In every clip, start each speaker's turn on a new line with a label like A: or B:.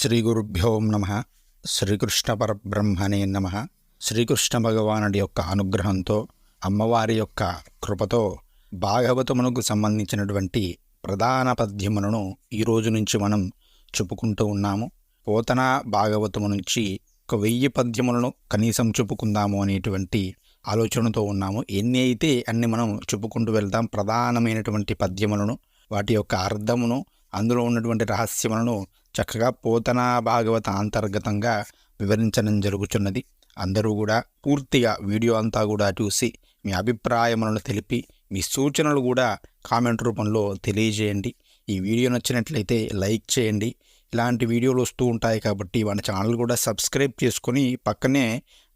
A: శ్రీ గురుభ్యో నమ. శ్రీకృష్ణ పరబ్రహ్మణే నమ. శ్రీకృష్ణ భగవానుడి యొక్క అనుగ్రహంతో అమ్మవారి యొక్క కృపతో భాగవతమునకు సంబంధించినటువంటి ప్రధాన పద్యములను ఈ రోజు నుంచి మనం చెప్పుకుంటూ ఉన్నాము. పోతన భాగవతము నుంచి ఒక వెయ్యి పద్యములను కనీసం చెప్పుకుందాము అనేటువంటి ఆలోచనతో ఉన్నాము. ఎన్ని అయితే అన్ని మనం చెప్పుకుంటూ వెళ్దాం ప్రధానమైనటువంటి పద్యములను వాటి యొక్క అర్థమును అందులో ఉన్నటువంటి రహస్యములను చక్కగా పోతనా భాగవత అంతర్గతంగా వివరించడం జరుగుతున్నది అందరూ కూడా పూర్తిగా వీడియో అంతా కూడా చూసి మీ అభిప్రాయములను తెలిపి మీ సూచనలు కూడా కామెంట్ రూపంలో తెలియజేయండి. ఈ వీడియో నచ్చినట్లయితే లైక్ చేయండి. ఇలాంటి వీడియోలు వస్తూ ఉంటాయి కాబట్టి మన ఛానల్ కూడా సబ్స్క్రైబ్ చేసుకొని పక్కనే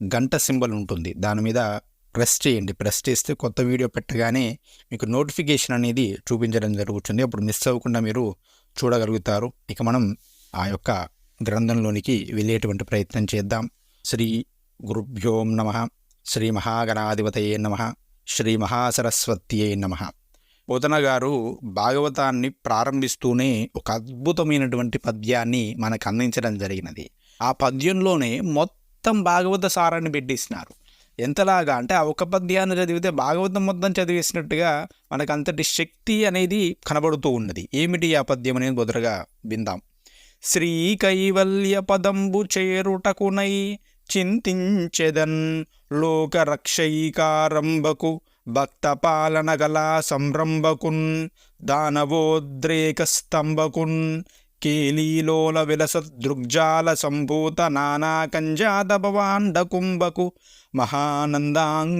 A: గంట సింబల్ ఉంటుంది. దాని మీద ప్రెస్ చేయండి. ప్రెస్ చేస్తే కొత్త వీడియో పెట్టగానే మీకు నోటిఫికేషన్ అనేది చూపించడం జరుగుతుంది. అప్పుడు మిస్ అవ్వకుండా మీరు చూడగలుగుతారు. ఇక మనం ఆ యొక్క గ్రంథంలోనికి వెళ్ళేటువంటి ప్రయత్నం చేద్దాం. శ్రీ గురుభ్యోం నమ శ్రీ మహాగణాధిపతయే నమ శ్రీ మహాసరస్వత్యే నమ. పోతన గారు భాగవతాన్ని ప్రారంభిస్తూనే ఒక అద్భుతమైనటువంటి పద్యాన్ని మనకు అందించడం జరిగినది. ఆ పద్యంలోనే మొత్తం భాగవత సారాన్ని పెట్టిస్తున్నారు ఎంతలాగా? అంటే ఆ ఒక పద్యాన్ని చదివితే భాగవతం మొత్తం చదివేసినట్టుగా మనకు అంతటి శక్తి అనేది కనబడుతూ ఉన్నది. ఏమిటి ఆ పద్యం అనేది మొదటగా విందాం. శ్రీ కైవల్య పదంబు చేరుటకునై చింతించెదన్ లోకరక్షైకారంభకు భక్త పాలన గల సంరంభకున్ దానవోద్రేక స్తంభకున్ కేలీలోల విలస దృగ్జాల సంభూత నానా కంజాత భవాండ కుంభకు మహానందాంగనాడింబకున్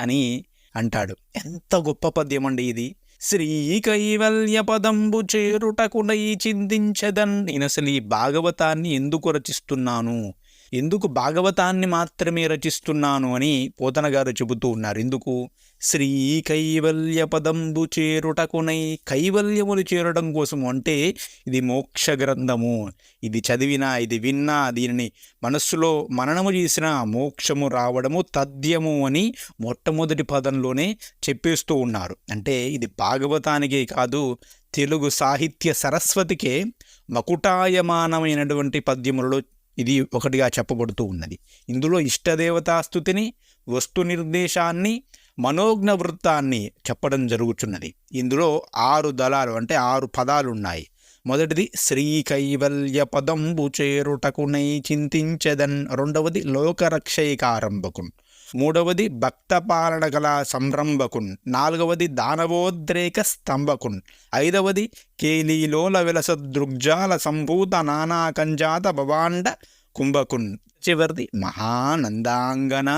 A: అని అంటాడు. ఎంత గొప్ప పద్యం అండి ఇది. శ్రీ కైవల్య పదంబు చేరుటకునై చింతించదన్ నేను అసలు ఈ భాగవతాన్ని ఎందుకు రచిస్తున్నాను? ఎందుకు భాగవతాన్ని మాత్రమే రచిస్తున్నాను అని పోతన గారు చెబుతూ ఉన్నారు. ఎందుకు? శ్రీ కైవల్య పదంబు చేరుటకునై కైవల్యములు చేరడం కోసము అంటే ఇది మోక్ష గ్రంథము ఇది చదివినా ఇది విన్నా దీనిని మనస్సులో మననము చేసిన మోక్షము రావడము తథ్యము అని మొట్టమొదటి పదంలోనే చెప్పేస్తూ ఉన్నారు. అంటే ఇది భాగవతానికే కాదు తెలుగు సాహిత్య సరస్వతికే మకుటాయమానమైనటువంటి పద్యములలో ఇది ఒకటిగా చెప్పబడుతూ ఉన్నది. ఇందులో ఇష్టదేవతాస్థుతిని వస్తు నిర్దేశాన్ని మనోజ్ఞ వృత్తాన్ని చెప్పడం జరుగుతున్నది ఇందులో ఆరు దళాలు అంటే ఆరు పదాలు ఉన్నాయి మొదటిది శ్రీ కైవల్య పదంబు చేరుటకునై చింతించదన్ రెండవది లోకరక్షైకారంభకున్ మూడవది భక్త పాలన గల సంరంభకున్ నాలుగవది దానవోద్రేక స్తంభకున్ ఐదవది కేలీలోల విలస దృగ్జాల సంభూత నానా కంజాత భవాండ కుంభకున్ చివరిది మహానందాంగన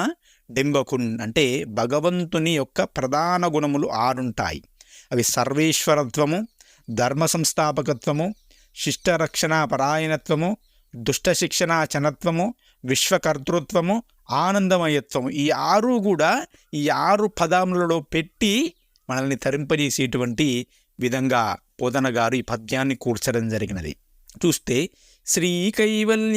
A: డింబకున్ అంటే భగవంతుని యొక్క ప్రధాన గుణములు ఆరుంటాయి. అవి సర్వేశ్వరత్వము ధర్మ సంస్థాపకత్వము శిష్టరక్షణ పరాయణత్వము దుష్ట శిక్షణ చనత్వము విశ్వకర్తృత్వము ఆనందమయత్వము. ఈ ఆరు కూడా ఈ ఆరు పదములలో పెట్టి మనల్ని తరింపజేసేటువంటి విధంగా పోదన గారు ఈ పద్యాన్ని కూర్చడం జరిగినది. చూస్తే శ్రీ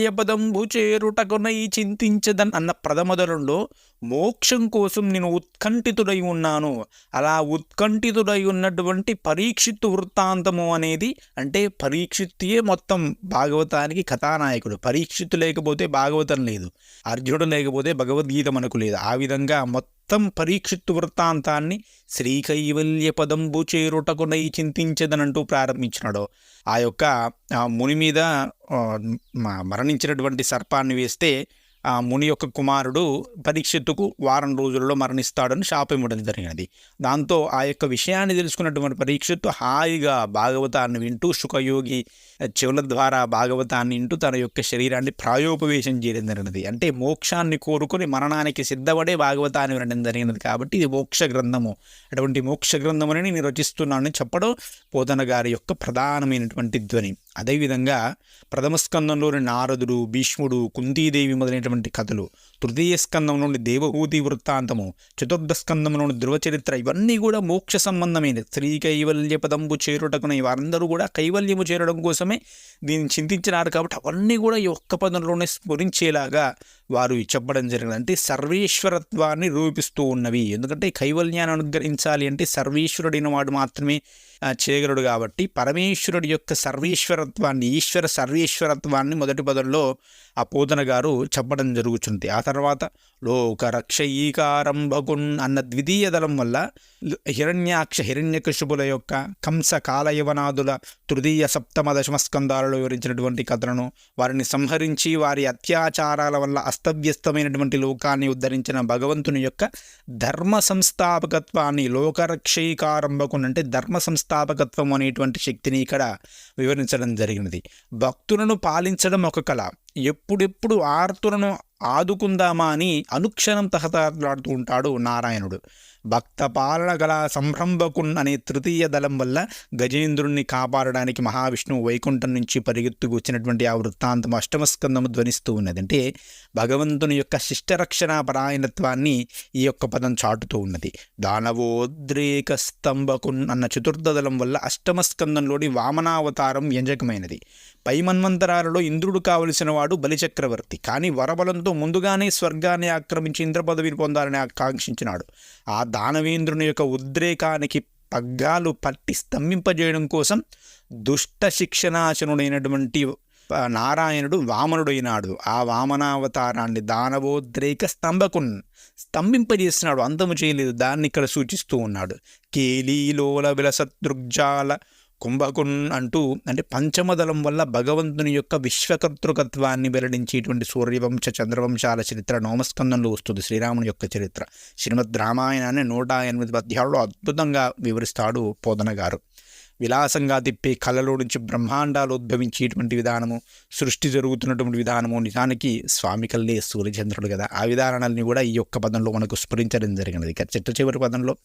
A: పదంబు చేరుటకునై చింతించదన్ అన్న ప్రథమదరంలో మోక్షం కోసం నేను ఉత్కంఠితుడై ఉన్నాను. అలా ఉత్కంఠితుడై ఉన్నటువంటి పరీక్షిత్తు వృత్తాంతము అనేది అంటే పరీక్షిత్తుయే మొత్తం భాగవతానికి కథానాయకుడు. పరీక్షిత్తు లేకపోతే భాగవతం లేదు. అర్జునుడు లేకపోతే భగవద్గీత మనకు లేదు. ఆ విధంగా మొత్తం పరీక్షిత్తు వృత్తాంతాన్ని శ్రీ కైవల్య పదంబు చేరుటకునై చింతించదనంటూ ప్రారంభించినాడు. ఆ యొక్క ఆ ముని మీద మ- మరణించినటువంటి సర్పాన్ని వేస్తే ఆ ముని యొక్క కుమారుడు పరీక్షిత్తుకు వారం రోజులలో మరణిస్తాడని శాపం ఇవ్వడం జరిగినది. దాంతో ఆ యొక్క విషయాన్ని తెలుసుకున్నటువంటి పరీక్షిత్తు హాయిగా భాగవతాన్ని వింటూ సుఖయోగి చెవుల ద్వారా భాగవతాన్ని వింటూ తన యొక్క శరీరాన్ని ప్రాయోపవేశం చేయడం జరిగినది. అంటే మోక్షాన్ని కోరుకొని మరణానికి సిద్ధపడే భాగవతాన్ని వినడం జరిగినది కాబట్టి ఇది మోక్ష గ్రంథము. అటువంటి మోక్ష గ్రంథముని నేను రచిస్తున్నానని చెప్పడం పోతన గారి యొక్క ప్రధానమైనటువంటి ధ్వని. అదేవిధంగా ప్రథమ స్కందంలోని నారదుడు భీష్ముడు కుంతీదేవి మొదలైనటువంటి కథలు తృతీయ స్కందం నుండి దేవహూతి వృత్తాంతము చతుర్థ స్కందం నుండి ధృవచరిత్ర ఇవన్నీ కూడా మోక్ష సంబంధమైనది స్త్రీ కైవల్య పదంబు చేరుటకున వారందరూ కూడా కైవల్యము చేరడం కోసమే దీన్ని చింతించినారు కాబట్టి అవన్నీ కూడా ఈ ఒక్క పదంలోనే స్మరించేలాగా వారు చెప్పడం జరిగింది. అంటే సర్వేశ్వరత్వాన్ని రూపిస్తూ ఉన్నవి. ఎందుకంటే కైవల్యాన్ని అనుగ్రహించాలి అంటే సర్వేశ్వరుడైన వాడు మాత్రమే చేయగలడు కాబట్టి పరమేశ్వరుడి యొక్క సర్వేశ్వరత్వాన్ని ఈశ్వర సర్వేశ్వరత్వాన్ని మొదటి పదంలో ఆ పోతన గారు చెప్పడం జరుగుతుంది ఆ తర్వాత లోకరక్షయీకారంభకున్ అన్న ద్వితీయ దళం వల్ల హిరణ్యాక్ష హిరణ్యకశుపుల యొక్క కంస కాలయవనాదుల తృతీయ సప్తమ దశమ స్కందాలలో వివరించినటువంటి కథలను వారిని సంహరించి వారి అత్యాచారాల వల్ల అస్తవ్యస్తమైనటువంటి లోకాన్ని ఉద్ధరించిన భగవంతుని యొక్క ధర్మ సంస్థాపకత్వాన్ని లోకరక్షయీకారంభకున్ అంటే ధర్మ సంస్థాపకత్వం అనేటువంటి శక్తిని ఇక్కడ వివరించడం జరిగినది. భక్తులను పాలించడం ఒక కళ. ఎప్పుడెప్పుడు ఆర్తులను ఆదుకుందామా అని అనుక్షణం తహతలాడుతూ ఉంటాడు నారాయణుడు. భక్త పాలన గల సంరంభకున్ అనే తృతీయ దళం వల్ల గజేంద్రుణ్ణి కాపాడడానికి మహావిష్ణువు వైకుంఠం నుంచి పరిగెత్తుకు వచ్చినటువంటి ఆ వృత్తాంతం అష్టమస్కందము ధ్వనిస్తూ ఉన్నది. అంటే భగవంతుని యొక్క శిష్టరక్షణ పరాయణత్వాన్ని ఈ యొక్క పదం చాటుతూ ఉన్నది. దానవోద్రేక స్తంభకున్ అన్న చతుర్థ దళం వల్ల అష్టమస్కందంలోని వామనావతారం వ్యంజకమైనది. పై మన్వంతరాలలో ఇంద్రుడు కావలసిన వాడు బలిచక్రవర్తి. కానీ వరబలంతో ముందుగానే స్వర్గాన్ని ఆక్రమించి ఇంద్ర పదవిని పొందాలని ఆకాంక్షించినాడు. ఆ దానవేంద్రుని యొక్క ఉద్రేకానికి పగ్గాలు పట్టి స్తంభింపజేయడం కోసం దుష్ట శిక్షణాశనుడైనటువంటి నారాయణుడు వామనుడైనాడు. ఆ వామనావతారాన్ని దానవోద్రేక స్తంభకున్ స్తంభింపజేసినాడు. అంతము చేయలేదు. దాన్ని ఇక్కడ సూచిస్తూ ఉన్నాడు. కేలీలోల విలసదృగ్జాల కుంభకున్ అంటూ అంటే పంచమదళం వల్ల భగవంతుని యొక్క విశ్వకర్తృకత్వాన్ని వెల్లడించేటువంటి సూర్యవంశ చంద్రవంశాల చరిత్ర నోమస్కందంలో వస్తుంది శ్రీరాముని యొక్క చరిత్ర. శ్రీమద్ రామాయణాన్ని నూట ఎనిమిది పద్యాలలో అద్భుతంగా వివరిస్తాడు పోదన గారు. విలాసంగా తిప్పే కళలో నుంచి బ్రహ్మాండాలు ఉద్భవించేటువంటి విధానము సృష్టి జరుగుతున్నటువంటి విధానము నిజానికి స్వామి కల్లే సూర్యచంద్రుడు కదా. ఆ విధానాలని కూడా ఈ యొక్క పదంలో మనకు స్మరించడం జరిగినది. చిట్ట చివరి పదంలో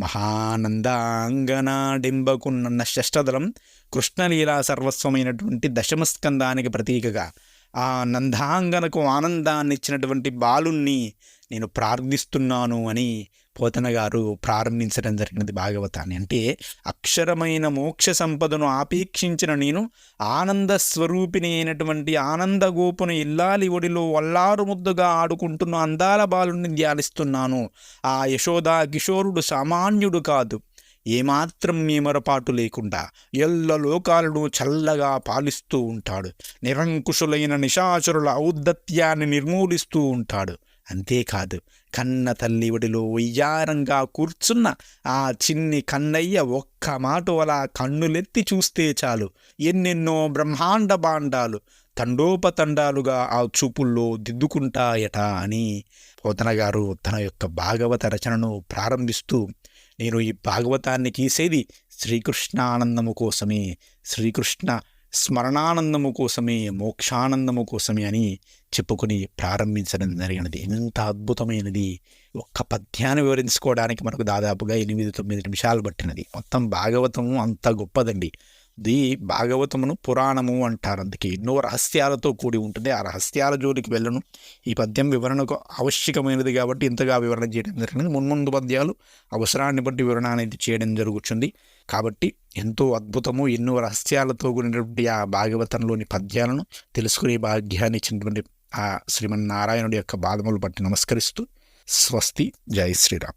A: మహానందాంగనాడింబకున్న షష్టదలం కృష్ణలీలా సర్వస్వమైనటువంటి దశమస్కందానికి ప్రతీకగా ఆ నందాంగనకు ఆనందాన్ని ఇచ్చినటువంటి బాలుణ్ణి నేను ప్రార్థిస్తున్నాను అని పోతన గారు ప్రారంభించడం జరిగినది భాగవతాన్ని. అంటే అక్షరమైన మోక్ష సంపదను ఆపేక్షించిన నేను ఆనంద స్వరూపిణి అయినటువంటి ఆనంద గోపును ఇల్లాలి ఒడిలో వల్లారు ముద్దుగా ఆడుకుంటున్న అందాల బాలుని ధ్యానిస్తున్నాను. ఆ యశోదా కిషోరుడు సామాన్యుడు కాదు. ఏమాత్రం మేమరపాటు లేకుండా ఎల్ల లోకాలను చల్లగా పాలిస్తూ ఉంటాడు. నిరంకుశులైన నిశాచరుల ఔద్ధత్యాన్ని నిర్మూలిస్తూ ఉంటాడు. అంతేకాదు కన్న తల్లి ఒడిలో వయ్యారంగా కూర్చున్న ఆ చిన్ని కన్నయ్య ఒక్క మాట అలా కన్నులెత్తి చూస్తే చాలు. ఎన్నెన్నో బ్రహ్మాండ బాండాలు తండోపతండాలుగా ఆ చూపుల్లో దిద్దుకుంటాయట అని పోతనగారు తన యొక్క భాగవత రచనను ప్రారంభిస్తూ నేను ఈ భాగవతాన్ని గీసేది శ్రీకృష్ణానందము కోసమే. శ్రీకృష్ణ స్మరణానందము కోసమే మోక్షానందము కోసమే అని చెప్పుకొని ప్రారంభించడం జరిగినది. ఎంత అద్భుతమైనది. ఒక్క పద్యాన్ని వివరించుకోవడానికి మనకు దాదాపుగా ఎనిమిది తొమ్మిది నిమిషాలు పట్టినది. మొత్తం భాగవతము అంత గొప్పదండి. ఇది భాగవతమును పురాణము అంటారు అందుకే. ఎన్నో రహస్యాలతో కూడి ఉంటుంది. ఆ రహస్యాల జోలికి వెళ్ళను. ఈ పద్యం వివరణకు ఆవశ్యకమైనది కాబట్టి ఇంతగా వివరణ చేయడం జరిగింది. మున్ముందు పద్యాలు అవసరాన్ని బట్టి వివరణ అనేది చేయడం జరుగుతుంది కాబట్టి ఎంతో అద్భుతము ఎన్నో రహస్యాలతో కూడినటువంటి ఆ భాగవతంలోని పద్యాలను తెలుసుకునే భాగ్యాన్ని ఇచ్చినటువంటి ఆ శ్రీమన్నారాయణుడి యొక్క బాధములు బట్టి నమస్కరిస్తూ స్వస్తి. జై శ్రీరామ్.